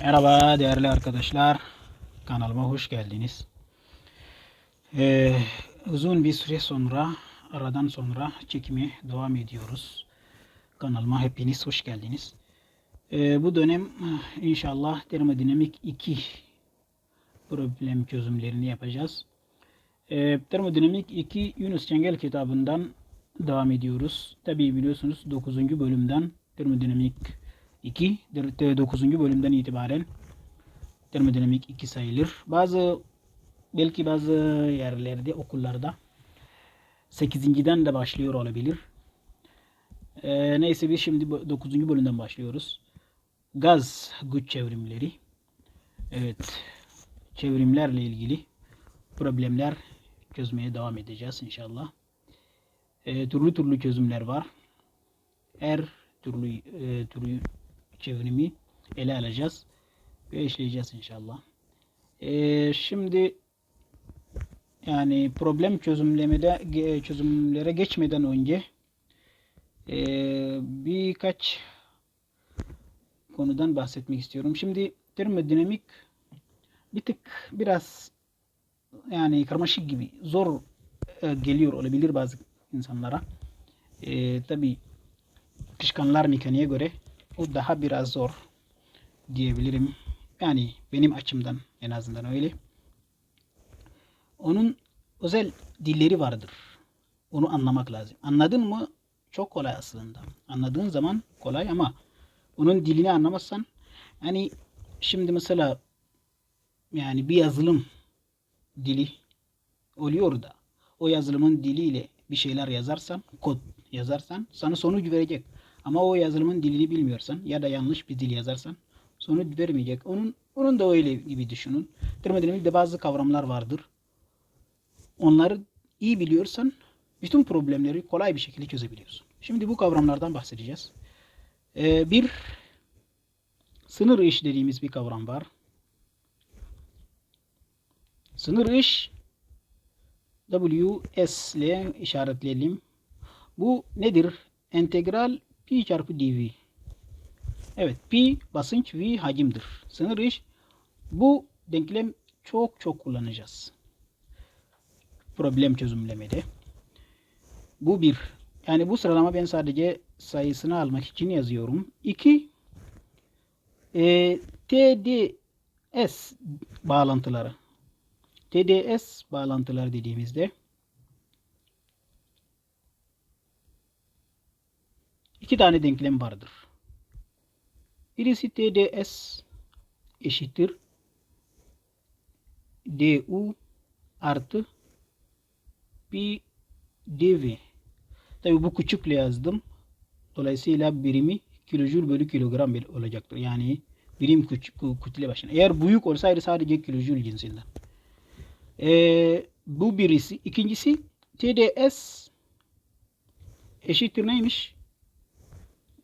Merhaba değerli arkadaşlar. Kanalıma hoş geldiniz. Ee, uzun bir süre sonra, aradan sonra çekime devam ediyoruz. Kanalıma hepiniz hoş geldiniz. Ee, bu dönem inşallah termodinamik 2 problem çözümlerini yapacağız. Ee, termodinamik 2 Yunus Çengel kitabından devam ediyoruz. Tabi biliyorsunuz 9. bölümden termodinamik 2 9. bölümden itibaren termodinamik 2 sayılır. Bazı belki bazı yerlerde okullarda 8.den de başlıyor olabilir. Ee, neyse biz şimdi 9. bölümden başlıyoruz. Gaz güç çevrimleri. Evet. Çevrimlerle ilgili problemler çözmeye devam edeceğiz inşallah. Ee, türlü türlü çözümler var. Her türlü e, türlü çevrimi ele alacağız ve işleyeceğiz inşallah. Ee, şimdi yani problem çözümlemede çözümlere geçmeden önce e, birkaç konudan bahsetmek istiyorum. Şimdi termodinamik bir tık biraz yani karmaşık gibi zor e, geliyor olabilir bazı insanlara. E, Tabi kışkanlar mekaniğe göre o daha biraz zor diyebilirim. Yani benim açımdan en azından öyle. Onun özel dilleri vardır. Onu anlamak lazım. Anladın mı? Çok kolay aslında. Anladığın zaman kolay ama onun dilini anlamazsan yani şimdi mesela yani bir yazılım dili oluyor da o yazılımın diliyle bir şeyler yazarsan, kod yazarsan sana sonuç verecek. Ama o yazılımın dilini bilmiyorsan ya da yanlış bir dil yazarsan sonuç vermeyecek. Onun onun da öyle gibi düşünün. Termodinamikte bazı kavramlar vardır. Onları iyi biliyorsan bütün problemleri kolay bir şekilde çözebiliyorsun. Şimdi bu kavramlardan bahsedeceğiz. Ee, bir sınır iş dediğimiz bir kavram var. Sınır iş WS ile işaretleyelim. Bu nedir? Entegral Pi çarpı dV. Evet pi basınç V hacimdir. Sınır iş. Bu denklem çok çok kullanacağız. Problem çözümlemede. Bu bir. Yani bu sıralama ben sadece sayısını almak için yazıyorum. İki. E, TDS bağlantıları. TDS bağlantıları dediğimizde iki tane denklem vardır. Birisi TDS eşittir DU artı pi dV. Tabi bu küçükle yazdım. Dolayısıyla birimi kilojül bölü kilogram olacaktır. Yani birim küçük kütle başına. Eğer büyük olsaydı sadece kilojül cinsinden. Ee, bu birisi. İkincisi TDS eşittir neymiş?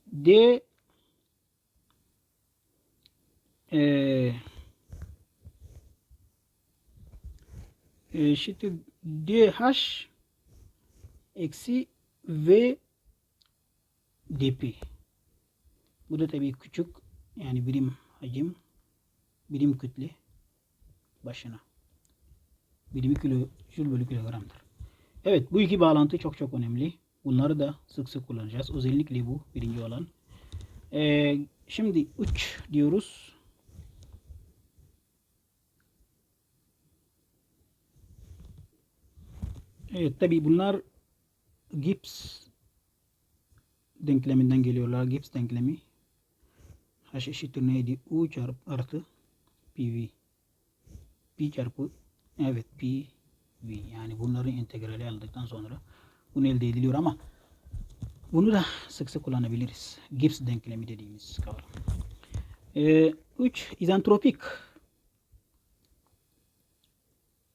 D e, eşittir DH eksi V dp. Bu da tabii küçük yani birim hacim birim kütle başına. Birimi kilo jül bölü kilogramdır. Evet bu iki bağlantı çok çok önemli. Bunları da sık sık kullanacağız. Özellikle bu birinci olan. Ee, şimdi 3 diyoruz. Evet tabi bunlar Gibbs denkleminden geliyorlar. Gibbs denklemi. H eşittir neydi? U çarpı artı PV. P çarpı evet PV. Yani bunları integrali aldıktan sonra bunu elde ediliyor ama bunu da sık sık kullanabiliriz. Gibbs denklemi dediğimiz kavram. 3. Ee, izantropik.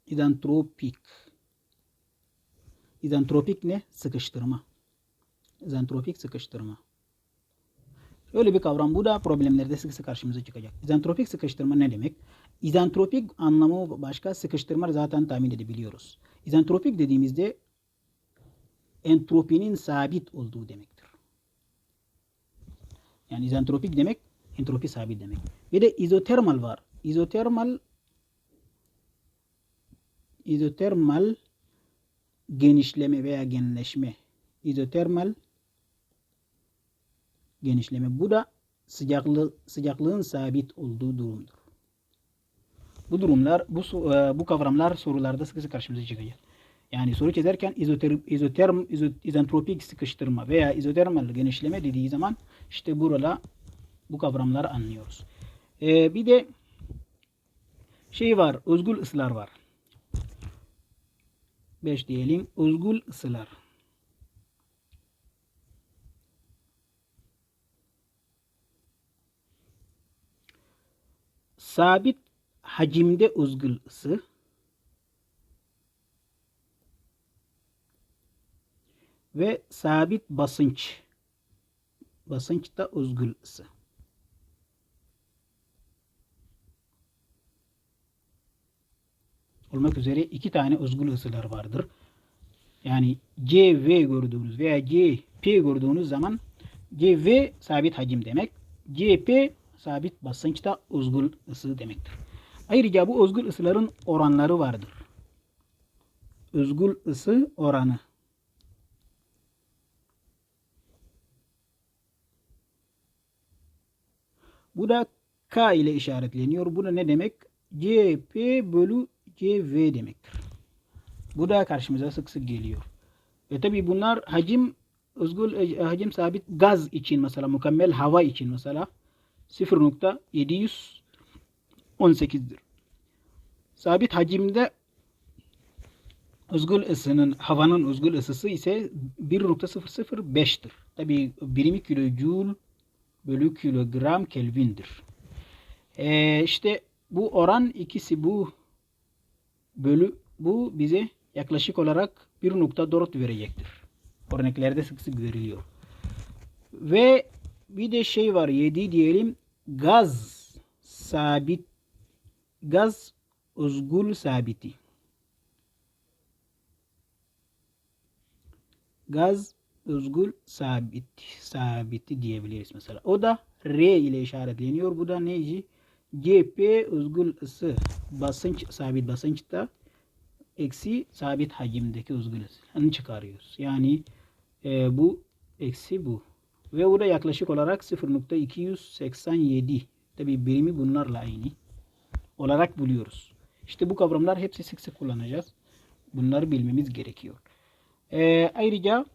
İzantropik. İzantropik ne? Sıkıştırma. İzantropik sıkıştırma. Öyle bir kavram. Bu da problemlerde sık sık karşımıza çıkacak. İzantropik sıkıştırma ne demek? İzantropik anlamı başka, sıkıştırma zaten tahmin edebiliyoruz. İzantropik dediğimizde entropinin sabit olduğu demektir. Yani izentropik demek entropi sabit demek. Bir de izotermal var. İzotermal izotermal genişleme veya genleşme. İzotermal genişleme. Bu da sıcaklığı, sıcaklığın sabit olduğu durumdur. Bu durumlar, bu e, bu kavramlar sorularda sık sık karşımıza çıkacak. Yani soru çözerken izoterm, izoterm, izentropik sıkıştırma veya izotermal genişleme dediği zaman işte burada bu kavramları anlıyoruz. Ee, bir de şey var, özgül ısılar var. 5 diyelim, özgül ısılar. Sabit hacimde özgül ısı ve sabit basınç basınçta özgül ısı. olmak üzere iki tane özgül ısılar vardır. Yani CV gördüğünüz veya CP gördüğünüz zaman CV sabit hacim demek. CP sabit basınçta özgül ısı demektir. Ayrıca bu özgül ısıların oranları vardır. Özgül ısı oranı. Bu da K ile işaretleniyor. Bu da ne demek? CP bölü CV demektir. Bu da karşımıza sık sık geliyor. Ve tabi bunlar hacim özgül e, hacim sabit gaz için mesela mükemmel hava için mesela 0.718'dir. Sabit hacimde özgül ısının havanın özgül ısısı ise 1.005'tir. Tabi birimi kilojoule bölü kilogram kelvindir. Ee, işte bu oran ikisi bu bölü bu bize yaklaşık olarak 1.4 verecektir. Örneklerde sık sık veriliyor. Ve bir de şey var 7 diyelim gaz sabit gaz özgül sabiti. Gaz özgül sabit sabiti diyebiliriz mesela. O da R ile işaretleniyor. Bu da neyci? GP özgül ısı basınç sabit basınçta eksi sabit hacimdeki özgül ısını çıkarıyoruz. Yani e, bu eksi bu. Ve burada yaklaşık olarak 0.287 tabi birimi bunlarla aynı olarak buluyoruz. İşte bu kavramlar hepsi sık sık kullanacağız. Bunları bilmemiz gerekiyor. E, ayrıca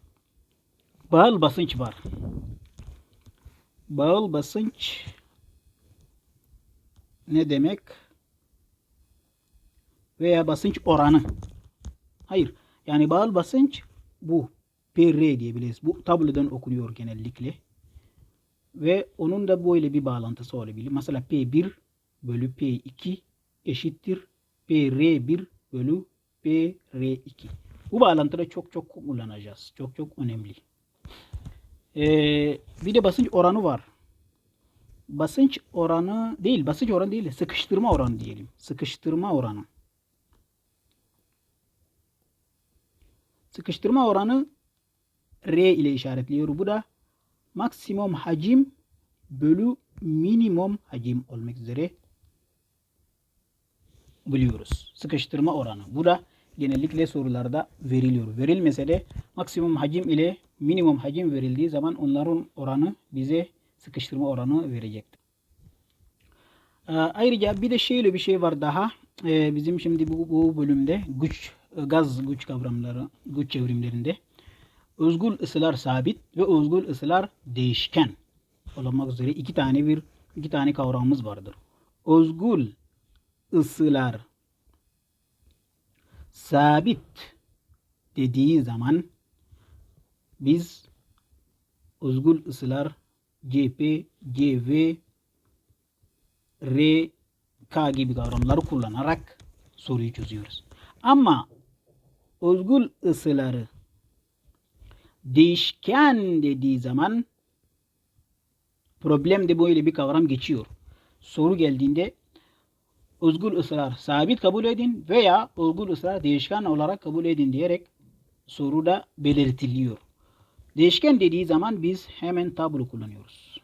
bağıl basınç var. Bağıl basınç ne demek? Veya basınç oranı. Hayır. Yani bağıl basınç bu. PR diyebiliriz. Bu tablodan okunuyor genellikle. Ve onun da böyle bir bağlantısı olabilir. Mesela P1 bölü P2 eşittir PR1 bölü PR2. Bu bağlantıda çok çok kullanacağız. Çok çok önemli. Ee, bir de basınç oranı var basınç oranı değil, basınç oranı değil, sıkıştırma oranı diyelim. Sıkıştırma oranı. Sıkıştırma oranı R ile işaretliyor. Bu da maksimum hacim bölü minimum hacim olmak üzere biliyoruz. Sıkıştırma oranı. Bu da genellikle sorularda veriliyor. Verilmese de maksimum hacim ile minimum hacim verildiği zaman onların oranı bize sıkıştırma oranı verecektir. Ee, ayrıca bir de şöyle bir şey var daha. Ee, bizim şimdi bu, bu bölümde güç, gaz güç kavramları, güç çevrimlerinde özgül ısılar sabit ve özgül ısılar değişken olmak üzere iki tane bir iki tane kavramımız vardır. Özgül ısılar sabit dediği zaman biz özgül ısılar CP, CV, R, K gibi kavramları kullanarak soruyu çözüyoruz. Ama özgül ısıları değişken dediği zaman problemde böyle bir kavram geçiyor. Soru geldiğinde özgül ısılar sabit kabul edin veya özgül ısılar değişken olarak kabul edin diyerek soruda belirtiliyor. Değişken dediği zaman biz hemen tablo kullanıyoruz.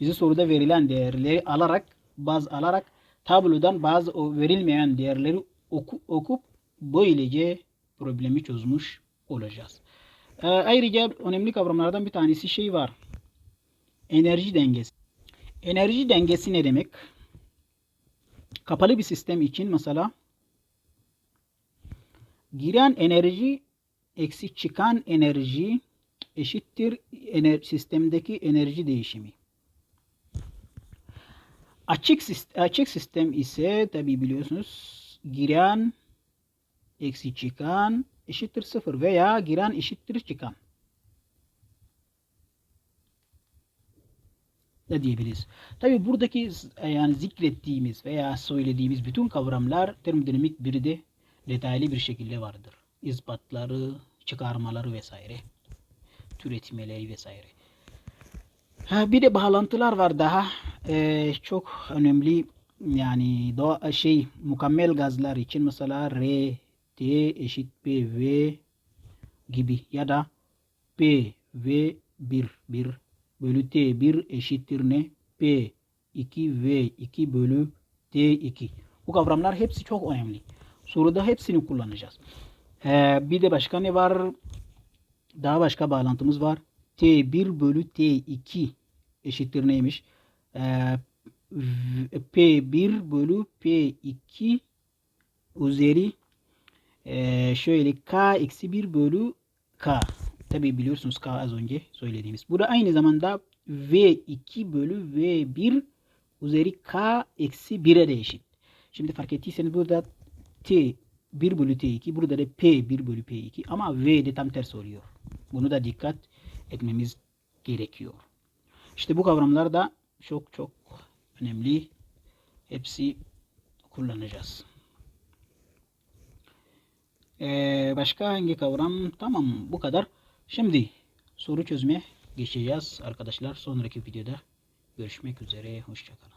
Bize soruda verilen değerleri alarak, baz alarak tablodan bazı o verilmeyen değerleri oku, okup böylece problemi çözmüş olacağız. Ee, ayrıca önemli kavramlardan bir tanesi şey var. Enerji dengesi. Enerji dengesi ne demek? Kapalı bir sistem için mesela giren enerji eksi çıkan enerji eşittir ener sistemdeki enerji değişimi. Açık sistem, açık sistem ise tabi biliyorsunuz giren eksi çıkan eşittir sıfır veya giren eşittir çıkan. Da diyebiliriz. Tabi buradaki yani zikrettiğimiz veya söylediğimiz bütün kavramlar termodinamik bir de detaylı bir şekilde vardır. İspatları, çıkarmaları vesaire, türetmeleri vesaire. Ha, bir de bağlantılar var daha ee, çok önemli yani doğa şey mükemmel gazlar için mesela R, T eşit P, V gibi ya da P, V 1, 1 bölü T1 eşittir ne? P 2 V 2 bölü T2. Bu kavramlar hepsi çok önemli. Soruda hepsini kullanacağız. Ee, bir de başka ne var? Daha başka bağlantımız var. T1 bölü T2 eşittir neymiş? Ee, P1 bölü P2 üzeri e, şöyle K eksi 1 bölü K. Tabi biliyorsunuz K az önce söylediğimiz. Bu da aynı zamanda V2 bölü V1 üzeri K eksi 1'e de eşit. Şimdi fark ettiyseniz burada T 1 bölü T2 burada da P 1 bölü P2 ama V de tam tersi oluyor. Bunu da dikkat etmemiz gerekiyor. İşte bu kavramlar da çok çok önemli. Hepsi kullanacağız. Ee, başka hangi kavram? Tamam bu kadar. Şimdi soru çözmeye geçeceğiz arkadaşlar. Sonraki videoda görüşmek üzere. Hoşçakalın.